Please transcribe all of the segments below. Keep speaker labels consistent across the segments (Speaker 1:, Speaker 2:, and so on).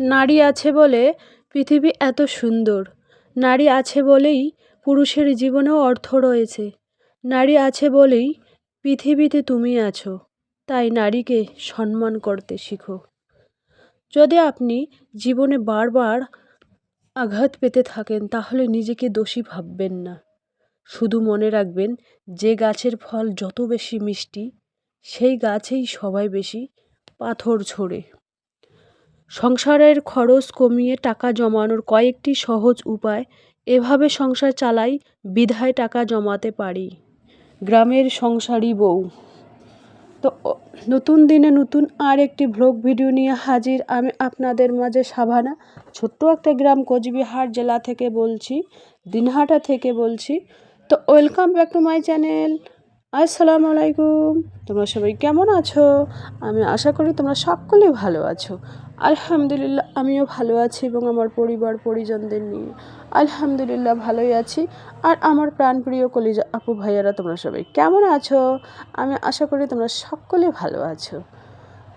Speaker 1: নারী আছে বলে পৃথিবী এত সুন্দর। নারী আছে বলেই পুরুষের জীবনেও অর্থ রয়েছে। নারী আছে বলেই পৃথিবীতে তুমি আছো, তাই নারীকে সম্মান করতে শিখো। যদি আপনি জীবনে বারবার আঘাত পেতে থাকেন, তাহলে নিজেকে দোষী ভাববেন না। শুধু মনে রাখবেন, যে গাছের ফল যত বেশি মিষ্টি, সেই গাছেই সবাই বেশি পাথর ছোড়ে সংসারের খরচ কমিয়ে টাকা জমানোর কয়েকটি সহজ উপায়, এভাবে সংসার চালাই বিধায় টাকা জমাতে পারি। গ্রামের সংসারী বউ। তো নতুন দিনে নতুন আর একটি ভ্লগ ভিডিও নিয়ে হাজির আমি আপনাদের মাঝে সাভানা। ছোট্ট একটা গ্রাম কোচবিহার জেলা থেকে বলছি, দিনহাটা থেকে বলছি। তো, welcome back to my channel. আসসালামু আলাইকুম তোমরা সবাই কেমন আছো? আমি আশা করি তোমরা সকলেই ভালো আছো। আলহামদুলিল্লাহ, আমিও ভালো আছি এবং আমার পরিবার, পরিজনদের নিয়ে। আলহামদুলিল্লাহ, ভালোই আছি। আর আমার প্রাণপ্রিয় কলিজা আপু ভাইয়ারা, তোমরা সবাই কেমন আছো? আমি আশা করি তোমরা সকলে ভালো আছো।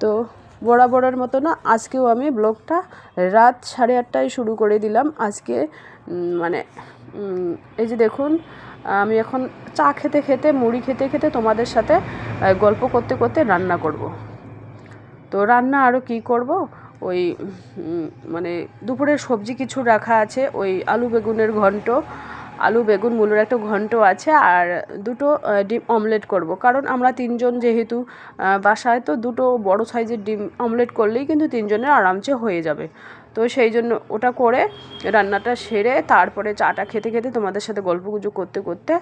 Speaker 1: তো বরাবরের মতো না, আজকেও আমি ব্লগটা রাত সাড়ে আটটায় শুরু করে দিলাম। আজকে মানে এই যে দেখুন আমি এখন চা খেতে খেতে, মুড়ি খেতে খেতে তোমাদের সাথে গল্প করতে করতে রান্না করব। তো রান্না আরও কি করব? ওই মানে দুপুরের সবজি কিছু রাখা আছে, ওই আলু বেগুনের ঘন্ট আলু, বেগুন, মূলোর একটা ঘন্ট আছে আর দুটো ডিম অমলেট করব। কারণ আমরা তিনজন যেহেতু বাসায়, তো দুটো বড় সাইজের ডিম অমলেট করলেই কিন্তু তিনজনের আরামসে হয়ে যাবে। তো সেই জন্য ওটা করে রান্নাটা সেরে তারপরে চাটা খেতে খেতে তোমাদের সাথে গল্প করতে করতে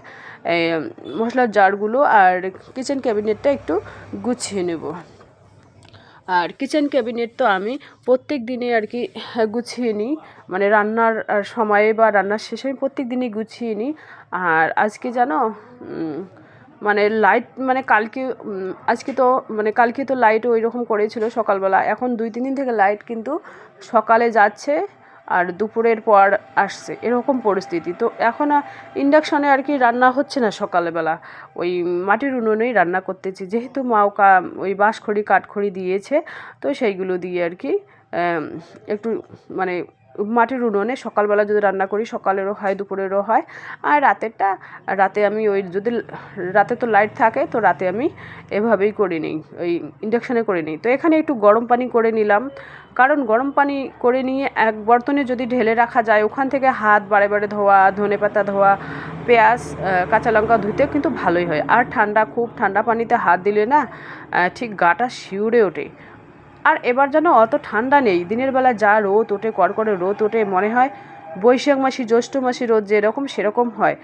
Speaker 1: মশলার জারগুলো আর কিচেন ক্যাবিনেটটা একটু গুছিয়ে নেব। আর কিচেন ক্যাবিনেট তো আমি প্রত্যেক দিনে আর কি গুছিয়ে নিই। মানে রান্নার সময়ে বা রান্নার শেষে আমি প্রত্যেক দিনই গুছিয়ে নিই। আর আজকে জানো মানে লাইট মানে কালকে আজকে তো মানে কালকে তো লাইট ওই রকম করেছিল সকালবেলা। এখন দুই, তিন দিন থেকে লাইট কিন্তু সকালে যাচ্ছে। আর দুপুরের পর আসছে। এরকম পরিস্থিতি। তো এখন ইন্ডাকশনে আর কি রান্না হচ্ছে না সকালবেলা। ওই মাটির উনুনেই রান্না করতেছি। যেহেতু মাও কা, ওই বাঁশখড়ি, কাঠখড়ি দিয়েছে, তো সেইগুলো দিয়ে আর কি একটু মানে মাটির উনুনে সকালবেলা যদি রান্না করি, সকালেরও হয়, দুপুরেরও হয়। আর রাতেরটা, রাতে আমি ওই যদি রাতে তো লাইট থাকে, তো রাতে আমি এভাবেই করে নিই, ওই ইন্ডাকশানে করে নিই। তো এখানে একটু গরম পানি করে নিলাম। কারণ গরম পানি করে নিয়ে এক বর্তনে যদি ঢেলে রাখা যায়, ওখান থেকে হাত বারে বারে ধোয়া, ধনে পাতা ধোয়া, পেঁয়াজ কাঁচা লঙ্কা ধুতে কিন্তু ভালোই হয়। আর ঠান্ডা, খুব ঠান্ডা পানিতে হাত দিলে না ঠিক গাটা শিউরে ওঠে। আর এবার যেন অত ঠান্ডা নেই। দিনের বেলা যা রোদ ওঠে, কড়কড়ে রোদ ওঠে, মনে হয় বৈশাখ মাসি, জ্যৈষ্ঠ মাসি রোদ যেরকম সেরকম হয়।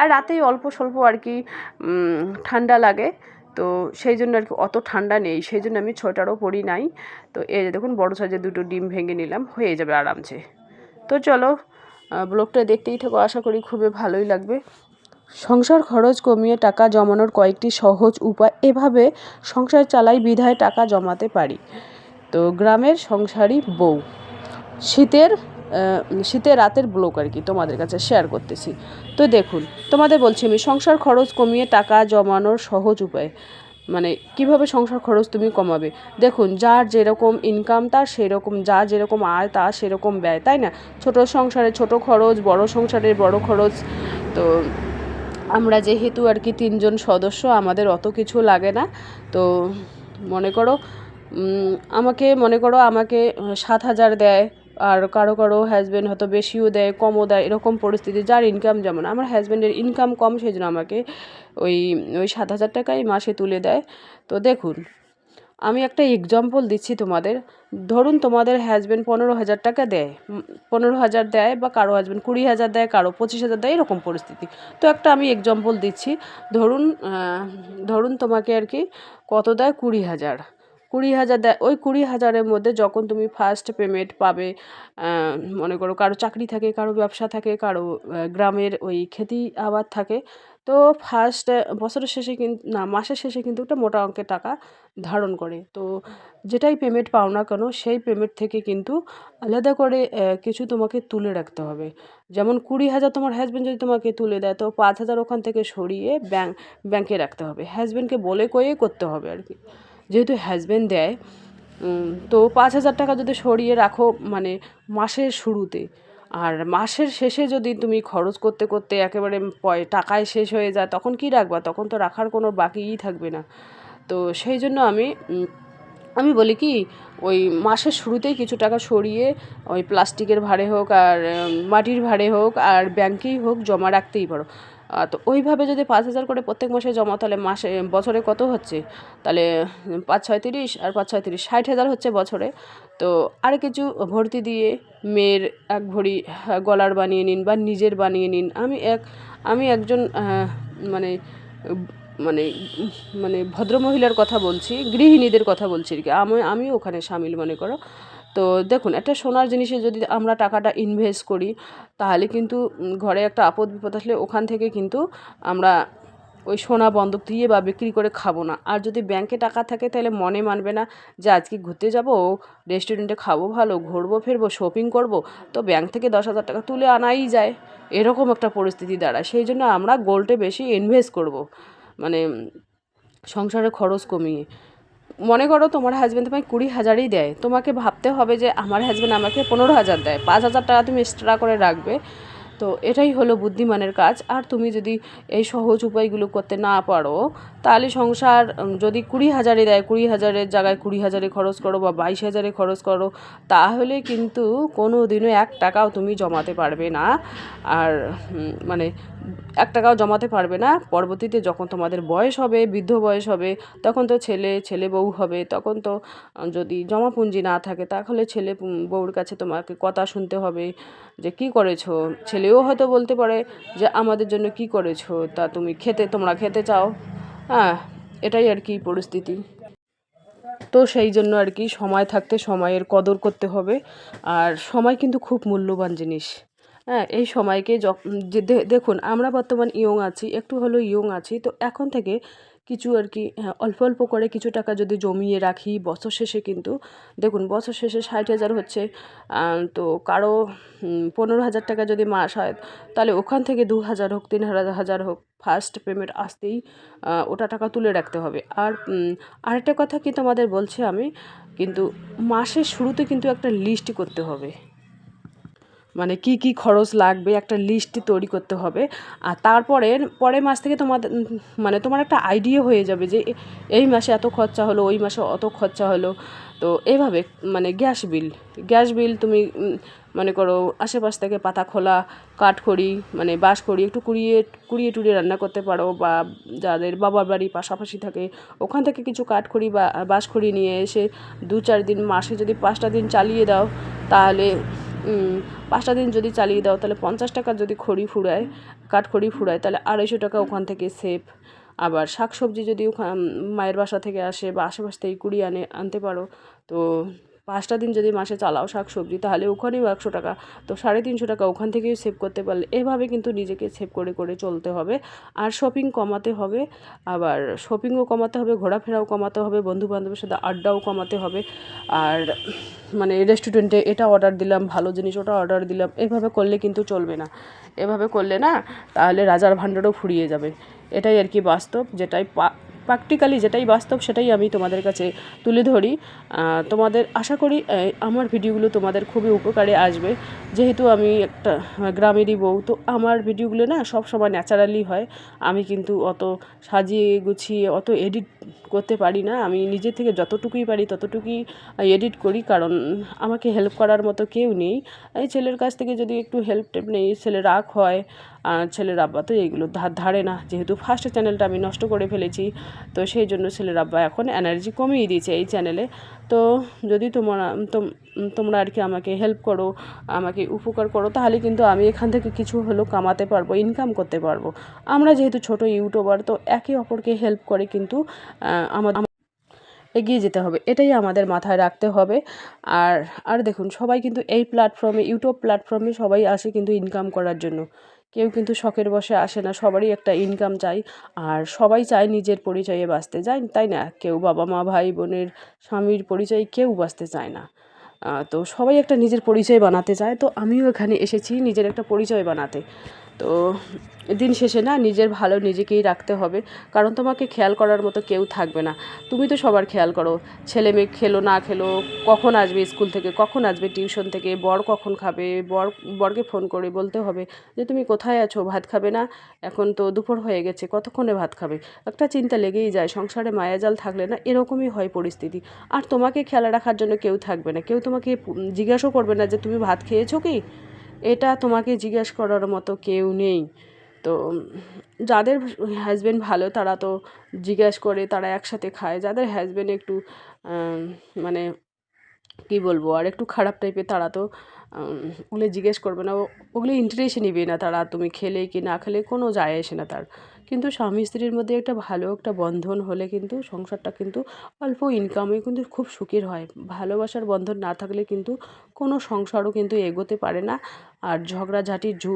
Speaker 1: আর রাতেই অল্প স্বল্প আর কি ঠান্ডা লাগে। তো সেই জন্য আর কি অত ঠান্ডা নেই। সেই জন্য আমি ছোটারও পরি নাই। তো এই যে দেখুন, বড়ো সাইজের দুটো ডিম ভেঙে নিলাম, হয়ে যাবে আরামসে। তো চলো ব্লগটা দেখতেই থাকো। আশা করি খুবই ভালোই লাগবে। সংসার খরচ কমিয়ে টাকা জমানোর কয়েকটি সহজ উপায় এভাবে সংসার চালাই বিধায় টাকা জমাতে পারি। তো গ্রামের সংসারই বউ। শীতের শীতের রাতের ব্লক আর কি তোমাদের কাছে শেয়ার করতেছি। তো দেখুন, তোমাদের বলছি আমি, সংসার খরচ কমিয়ে টাকা জমানোর সহজ উপায়। মানে কীভাবে সংসার খরচ তুমি কমাবে? দেখুন, যার যেরকম ইনকাম তার সেরকম যা যেরকম আয় তা সেরকম ব্যয়, তাই না? ছোট সংসারে ছোট খরচ, বড় সংসারে বড় খরচ, তো আমরা যেহেতু আর কি তিনজন সদস্য, আমাদের অত কিছু লাগে না। তো মনে করো আমাকে মনে করো আমাকে সাত হাজার দেয়, আর কারও কারও হাজব্যান্ড হয়তো বেশিও দেয়, কমও দেয়, এরকম পরিস্থিতি, যার ইনকাম যেমন। আমার হাজব্যান্ডের ইনকাম কম সেই জন্য আমাকে ওই ওই সাত হাজার টাকাই মাসে তুলে দেয়। তো দেখুন আমি একটা এক্সাম্পল দিচ্ছি তোমাদের। ধরুন তোমাদের হাজব্যান্ড পনেরো হাজার টাকা দেয়। পনেরো হাজার দেয় বা কারও হাজব্যান্ড কুড়ি হাজার দেয়, কারও পঁচিশ হাজার দেয়, এরকম পরিস্থিতি। তো একটা আমি এক্সাম্পল দিচ্ছি। ধরুন ধরুন তোমাকে আর কি কত দেয়? কুড়ি হাজার। কুড়ি হাজার দেয় ওই কুড়ি হাজারের মধ্যে যখন তুমি ফার্স্ট পেমেন্ট পাবে মনে করো কারও চাকরি থাকে, কারও ব্যবসা থাকে, কারও গ্রামের ওই খেতি আবাদ থাকে, তো ফার্স্ট বছরের শেষে কিন্তু না, মাসের শেষে কিন্তু একটা মোটা অঙ্কের টাকা ধারণ করে। তো যেটাই পেমেন্ট পাও না কেন, সেই পেমেন্ট থেকে কিন্তু আলাদা করে কিছু তোমাকে তুলে রাখতে হবে। যেমন কুড়ি হাজার তোমার হাজব্যান্ড যদি তোমাকে তুলে দেয়, তো পাঁচ হাজার ওখান থেকে সরিয়ে ব্যাঙ্ক ব্যাঙ্কে রাখতে হবে। হাজব্যান্ডকে বলে কয়ে করতে হবে আর কি। যেহেতু হাজব্যান্ড দেয় তো পাঁচ হাজার টাকা যদি সরিয়ে রাখো মানে মাসের শুরুতে। আর মাসের শেষে যদি তুমি খরচ করতে করতে একেবারে পয়, টাকায় শেষ হয়ে যায়, তখন কি রাখবা? তখন তো রাখার কোনো বাকিই থাকবে না। তো সেই জন্য আমি আমি বলি কি, ওই মাসের শুরুতেই কিছু টাকা সরিয়ে ওই প্লাস্টিকের ভাড়ে হোক আর মাটির ভাড়ে হোক আর ব্যাংকেই হোক জমা রাখতেই পারো। তো ওইভাবে যদি পাঁচ হাজার করে প্রত্যেক মাসে জমা, তাহলে মাসে, বছরে কত হচ্ছে? তাহলে পাঁচ ছয় তিরিশ আর পাঁচ ছয় তিরিশ, ষাট হাজার হচ্ছে বছরে। তো আর কিছু ভর্তি দিয়ে মেয়ের এক ভরি গলার বানিয়ে নিন বা নিজের বানিয়ে নিন। আমি এক, আমি একজন মানে মানে মানে ভদ্রমহিলার কথা বলছি, গৃহিণীদের কথা বলছি আর কি। আমি, আমিও ওখানে সামিল, মনে করো। তো দেখুন একটা সোনার জিনিসে যদি আমরা টাকাটা ইনভেস্ট করি তাহলে কিন্তু ঘরে একটা আপদ বিপদ আসলে ওখান থেকে কিন্তু আমরা ওই সোনা বন্ধক দিয়ে বা বিক্রি করে খাব না। আর যদি ব্যাংকে টাকা থাকে তাহলে মনে মানবে না যে আজকে ঘুরতে যাব রেস্টুরেন্টে খাব ভালো ঘুরবো ফিরবো শপিং করব তো ব্যাংক থেকে দশ হাজার টাকা তুলে আনাই যায়। এরকম একটা পরিস্থিতি দাঁড়ায়। সেই জন্য আমরা গোল্ডে বেশি ইনভেস্ট করব। মানে উম, সংসারের খরচ কমিয়ে। মনে করো তোমার হাজব্যান্ড তোমায় কুড়ি হাজারই দেয়, তোমাকে ভাবতে হবে যে আমার হাজব্যান্ড আমাকে পনেরো হাজার দেয়, পাঁচ হাজার টাকা তুমি এক্সট্রা করে রাখবে। তো এটাই হলো বুদ্ধিমানের কাজ। আর তুমি যদি এই সহজ উপায়গুলো করতে না পারো, তাহলে সংসার যদি কুড়ি হাজারে দেয়, কুড়ি হাজারের জায়গায় কুড়ি হাজারে খরচ করো বা বাইশ হাজারে খরচ করো, তাহলে কিন্তু কোনো দিনও এক টাকাও তুমি জমাতে পারবে না। আর মানে এক টাকাও জমাতে পারবে না। পরবর্তীতে যখন তোমাদের বয়স হবে, বৃদ্ধ বয়স হবে, তখন তো ছেলে ছেলে বউ হবে, তখন তো যদি জমা পুঁজি না থাকে, তাহলে ছেলে বউর কাছে তোমাকে কথা শুনতে হবে যে কি করেছ? ছেলেও হয়তো বলতে পারে যে, আমাদের জন্য কি করেছ? তা তুমি খেতে, তোমরা খেতে চাও। হ্যাঁ এটাই আর কি পরিস্থিতি। তো সেই জন্য আর কি সময় থাকতে সময়ের কদর করতে হবে। আর সময় কিন্তু খুব মূল্যবান জিনিস। হ্যাঁ এই সময়কে দেখুন আমরা বর্তমান ইয়ং আছি একটু হলেও ইয়ং আছি তো এখন থেকে কিছু আর কি হ্যাঁ, অল্প অল্প করে কিছু টাকা যদি জমিয়ে রাখি বছর শেষে কিন্তু দেখুন বছর শেষে ষাট হাজার হচ্ছে তো কারও পনেরো হাজার টাকা যদি মাস হয় তাহলে ওখান থেকে দু হাজার হোক তিন হাজার হাজার হোক ফার্স্ট পেমেন্ট আসতেই ওটা টাকা তুলে রাখতে হবে। আর আরেকটা কথা কি তোমাদের বলছি আমি কিন্তু মাসের শুরুতে কিন্তু একটা লিস্ট করতে হবে। মানে কি কি খরচ লাগবে একটা লিস্ট তৈরি করতে হবে। আর তারপরে, পরের মাস থেকে তোমাদের মানে তোমার একটা আইডিয়া হয়ে যাবে যে এই মাসে এত খরচা হলো, ওই মাসে অত খরচা হলো। তো এভাবে মানে গ্যাস বিল গ্যাস বিল তুমি মনে করো আশেপাশ থেকে পাতা খোলা কাঠখড়ি মানে বাঁশখড়ি একটু কুড়িয়ে কুড়িয়ে টুড়িয়ে রান্না করতে পারো বা যাদের বাবার বাড়ি পাশাপাশি থাকে, ওখান থেকে কিছু কাঠখড়ি বা বাস বাঁশখড়ি নিয়ে এসে দু চার দিন, মাসে যদি পাঁচটা দিন চালিয়ে দাও, তাহলে পাঁচটা দিন যদি চালিয়ে দাও, তাহলে পঞ্চাশ টাকা যদি খড়ি ফুরায় কাঠ খড়ি ফুরায়, তাহলে আড়াইশো টাকা ওখান থেকে সেভ আবার শাক সবজি যদি ওখান, মায়ের বাসা থেকে আসে বা আশেপাশ থেকে কুড়িয়ে আনে, আনতে পারো। তো পাঁচটা দিন যদি মাসে চালাও শাক সবজি, তাহলে ওখানেও একশো টাকা, তো সাড়ে তিনশো টাকা ওখান থেকেই সেভ করতে পারলে। এভাবে কিন্তু নিজেকে সেভ করে করে চলতে হবে। আর শপিং কমাতে হবে, আবার শপিংও কমাতে হবে, ঘোরাফেরাও কমাতে হবে বন্ধু বান্ধবের সাথে আড্ডাও কমাতে হবে। আর মানে রেস্টুরেন্টে এটা অর্ডার দিলাম, ভালো জিনিস ওটা অর্ডার দিলাম, এভাবে করলে কিন্তু চলবে না। এভাবে করলে না, তাহলে রাজার ভাণ্ডারও ফুরিয়ে যাবে। এটাই আর কি বাস্তব, যেটাই প্র্যাকটিক্যালি যেটাই বাস্তব, সেটাই আমি তোমাদের কাছে তুলে ধরি। তোমাদের আশা করি আমার ভিডিওগুলো তোমাদের খুবই উপকারে আসবে। যেহেতু আমি একটা গ্রামেরই বউ, তো আমার ভিডিওগুলো না সব সময় ন্যাচারালি হয়। আমি কিন্তু অত সাজিয়ে গুছিয়ে, অত এডিট করতে পারি না। আমি নিজে থেকে যতটুকুই পারি ততটুকুই এডিট করি। কারণ আমাকে হেল্প করার মতো কেউ নেই। এই ছেলের কাছ থেকে যদি একটু হেল্প টেপ নেই, ছেলে রাগ হয় আর ছেলের আব্বা, তো এইগুলো ধার ধারে না। যেহেতু ফার্স্ট চ্যানেলটা আমি নষ্ট করে ফেলেছি, তো সেই জন্য ছেলের আব্বা এখন এনার্জি কমিয়ে দিয়েছে এই চ্যানেলে তো যদি তোমরা, তোম- তোমরা আর কি আমাকে হেল্প করো, আমাকে উপকার করো, তাহলে কিন্তু আমি এখান থেকে কিছু হলেও কামাতে পারব ইনকাম করতে পারব। আমরা যেহেতু ছোট ইউটিউবার তো একে অপরকে হেল্প করে কিন্তু আমাদের এগিয়ে যেতে হবে। এটাই আমাদের মাথায় রাখতে হবে। আর আর দেখুন, সবাই কিন্তু এই প্ল্যাটফর্মে ইউটিউব প্ল্যাটফর্মে সবাই আসে কিন্তু ইনকাম করার জন্য। কেউ কিন্তু শখের বসে আসে না, সবারই একটা ইনকাম চাই। আর সবাই চায় নিজের পরিচয়ে বাঁচতে যায় তাই না? কেউ বাবা মা, ভাই বোনের, স্বামীর পরিচয় কেউ বাঁচতে চায় না। তো সবাই একটা নিজের পরিচয় বানাতে চায়। তো আমিও এখানে এসেছি নিজের একটা পরিচয় বানাতে। তো দিন শেষে না নিজের ভালো নিজেকেই রাখতে হবে। কারণ তোমাকে খেয়াল করার মতো কেউ থাকবে না। তুমি তো সবার খেয়াল করো। ছেলে মেয়ে খেলো, না খেলো, কখন আসবে স্কুল থেকে, কখন আসবে টিউশন থেকে, বর কখন খাবে, বর, বরকে ফোন করে বলতে হবে যে, তুমি কোথায় আছো? ভাত খাবে না? এখন তো দুপুর হয়ে গেছে, কতক্ষণে ভাত খাবে? একটা চিন্তা লেগেই যায়, সংসারে মায়াজাল থাকলে না এরকমই হয় পরিস্থিতি। আর তোমাকে খেয়াল রাখার জন্য কেউ থাকবে না। কেউ তোমাকে জিজ্ঞাসাও করবে না যে, তুমি ভাত খেয়েছো কি? এটা তোমাকে জিজ্ঞেস করার মতো কেউ নেই। তো যাদের হাজব্যান্ড ভালো, তারা তো জিজ্ঞেস করে, তারা একসাথে খায়। যাদের হাজব্যান্ড একটু মানে কি বলব, আর একটু খারাপ টাইপের তারা তো ওগুলো জিজ্ঞেস করবে না ওগুলো ইন্টারেস্ট নিবে না তারা, তুমি খেলে কি না খেলে, কোনো যায় আসে না তার। কিন্তু স্বামী স্ত্রীর মধ্যে একটা ভালো একটা বন্ধন হলে কিন্তু সংসারটা কিন্তু অল্প ইনকামে কিন্তু খুব সুখের হয়। ভালোবাসার বন্ধন না থাকলে কিন্তু কোনো সংসারও কিন্তু এগোতে পারে না। আর ঝগড়াঝাটি, ঝু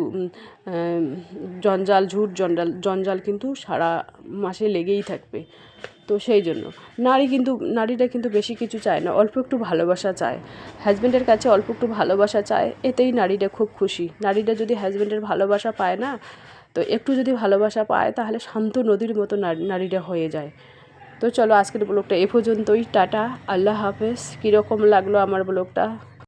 Speaker 1: জঞ্জাল, ঝুট জঞ্জাল জঞ্জাল কিন্তু সারা মাসে লেগেই থাকবে। তো সেই জন্য। নারী কিন্তু, নারীরা কিন্তু বেশি কিছু চায় না, অল্প একটু ভালোবাসা চায়। হাজব্যান্ডের কাছে অল্প একটু ভালোবাসা চায়, এতেই নারীরা খুব খুশি। নারীরা যদি হাজব্যান্ডের ভালোবাসা পায় না, তো একটু যদি ভালোবাসা পায়, তাহলে শান্ত নদীর মতো নারী- নারীরা হয়ে যায়। তো চলো আজকের ব্লগটা এ পর্যন্তই, টাটা, আল্লাহ হাফেজ। কীরকম লাগল আমার ব্লগটা?